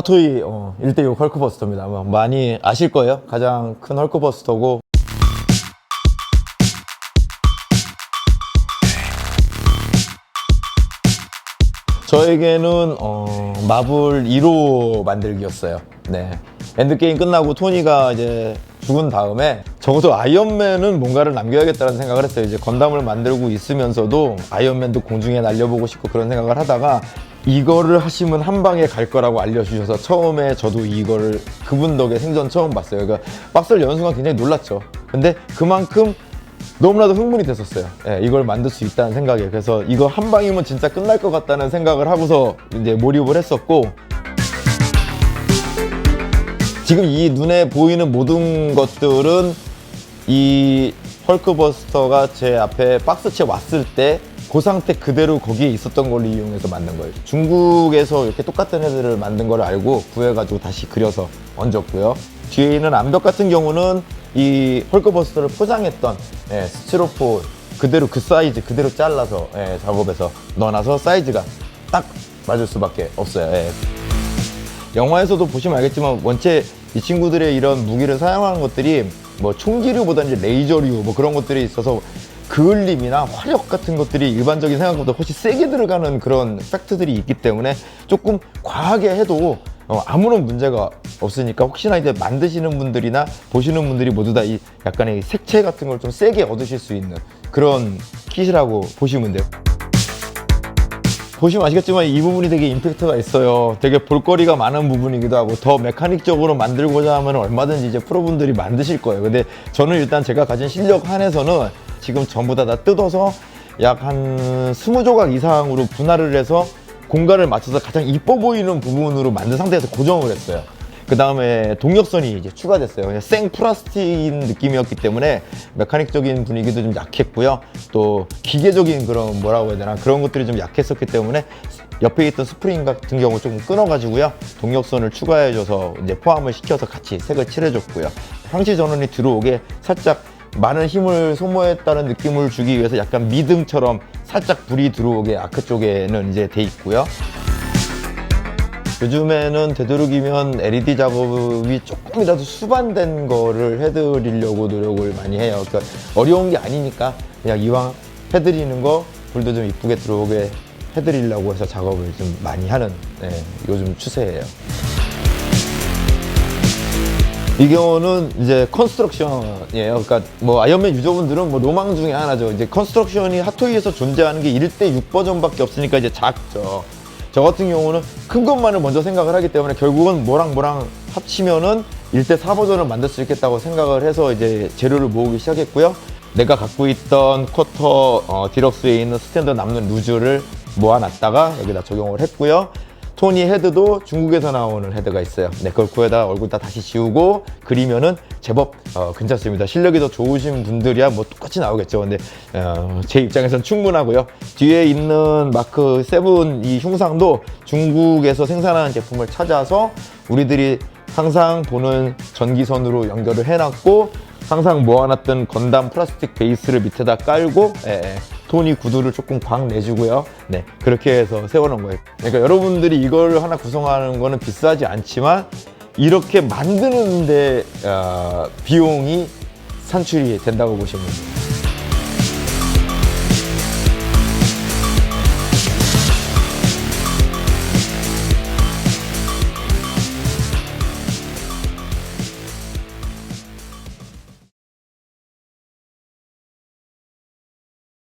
핫토이 어, 1대6 헐크버스터입니다. 아마 많이 아실 거예요. 가장 큰 헐크버스터고 저에게는 어, 마블 1호 만들기였어요. 네. 엔드게임 끝나고 토니가 이제 죽은 다음에 적어도 아이언맨은 뭔가를 남겨야겠다는 생각을 했어요. 이제 건담을 만들고 있으면서도 아이언맨도 공중에 날려보고 싶고 그런 생각을 하다가 이거를 하시면 한 방에 갈 거라고 알려주셔서 처음에 저도 이거를 그분 덕에 생전 처음 봤어요. 그러니까 박스를 여는 순간 굉장히 놀랐죠. 근데 그만큼 너무나도 흥분이 됐었어요. 예, 이걸 만들 수 있다는 생각에. 그래서 이거 한 방이면 진짜 끝날 것 같다는 생각을 하고서 이제 몰입을 했었고, 지금 이 눈에 보이는 모든 것들은 이 헐크버스터가 제 앞에 박스채 왔을 때 그 상태 그대로 거기에 있었던 걸 이용해서 만든 거예요. 중국에서 이렇게 똑같은 애들을 만든 걸 알고 구해가지고 다시 그려서 얹었고요. 뒤에 있는 암벽 같은 경우는 이 헐크버스터를 포장했던 예, 스티로포 그대로 그 사이즈 그대로 잘라서 예, 작업해서 넣어놔서 사이즈가 딱 맞을 수밖에 없어요. 예. 영화에서도 보시면 알겠지만 원체 이 친구들의 이런 무기를 사용하는 것들이 뭐 총기류보다 이제 레이저류 뭐 그런 것들이 있어서 그을림이나 화력 같은 것들이 일반적인 생각보다 훨씬 세게 들어가는 그런 팩트들이 있기 때문에 조금 과하게 해도 어, 아무런 문제가 없으니까 혹시나 이제 만드시는 분들이나 보시는 분들이 모두 다 이 약간의 색채 같은 걸 좀 세게 얻으실 수 있는 그런 kit이라고 보시면 돼요. 보시면 아시겠지만 이 부분이 되게 임팩트가 있어요. 되게 볼거리가 많은 부분이기도 하고 더 메카닉적으로 만들고자 하면 얼마든지 이제 프로분들이 만드실 거예요. 근데 저는 일단 제가 가진 실력 한에서는 지금 전부 다 다 뜯어서 약한 스무 조각 이상으로 분할을 해서 공간을 맞춰서 가장 이뻐 보이는 부분으로 만든 상태에서 고정을 했어요. 그 다음에 동력선이 이제 추가됐어요. 그냥 생 플라스틱인 느낌이었기 때문에 메카닉적인 분위기도 좀 약했고요. 또 기계적인 그런 뭐라고 해야 되나 그런 것들이 좀 약했었기 때문에 옆에 있던 스프링 같은 경우 좀 끊어가지고요. 동력선을 추가해줘서 이제 포함을 시켜서 같이 색을 칠해줬고요. 항시 전원이 들어오게 살짝 많은 힘을 소모했다는 느낌을 주기 위해서 약간 미등처럼 살짝 불이 들어오게 아크 쪽에는 이제 돼 있고요. 요즘에는 되도록이면 LED 작업이 조금이라도 수반된 거를 해드리려고 노력을 많이 해요. 그러니까 어려운 게 아니니까 그냥 이왕 해드리는 거 불도 좀 이쁘게 들어오게 해드리려고 해서 작업을 좀 많이 하는 네, 요즘 추세예요. 이 경우는 이제 컨스트럭션이에요. 그러니까 뭐 아이언맨 유저분들은 뭐 로망 중에 하나죠. 이제 컨스트럭션이 핫토이에서 존재하는 게 1대 6 버전밖에 없으니까 이제 작죠. 저 같은 경우는 큰 것만을 먼저 생각을 하기 때문에 결국은 뭐랑 뭐랑 합치면은 1대 4 버전을 만들 수 있겠다고 생각을 해서 이제 재료를 모으기 시작했고요. 내가 갖고 있던 쿼터 어, 디럭스에 있는 스탠드 남는 루즈를 모아놨다가 여기다 적용을 했고요. 토니 헤드도 중국에서 나오는 헤드가 있어요. 네, 그걸 구해다 얼굴 다 다시 지우고 그리면은 제법 어, 괜찮습니다. 실력이 더 좋으신 분들이야 뭐 똑같이 나오겠죠. 근데 어, 제 입장에선 충분하고요. 뒤에 있는 마크 7이 흉상도 중국에서 생산하는 제품을 찾아서 우리들이 항상 보는 전기선으로 연결을 해놨고 항상 모아놨던 건담 플라스틱 베이스를 밑에다 깔고 예, 예. 토니 구두를 조금 광 내주고요. 네 그렇게 해서 세워놓은 거예요. 그러니까 여러분들이 이걸 하나 구성하는 거는 비싸지 않지만 이렇게 만드는데 어, 비용이 산출이 된다고 보시면 돼요.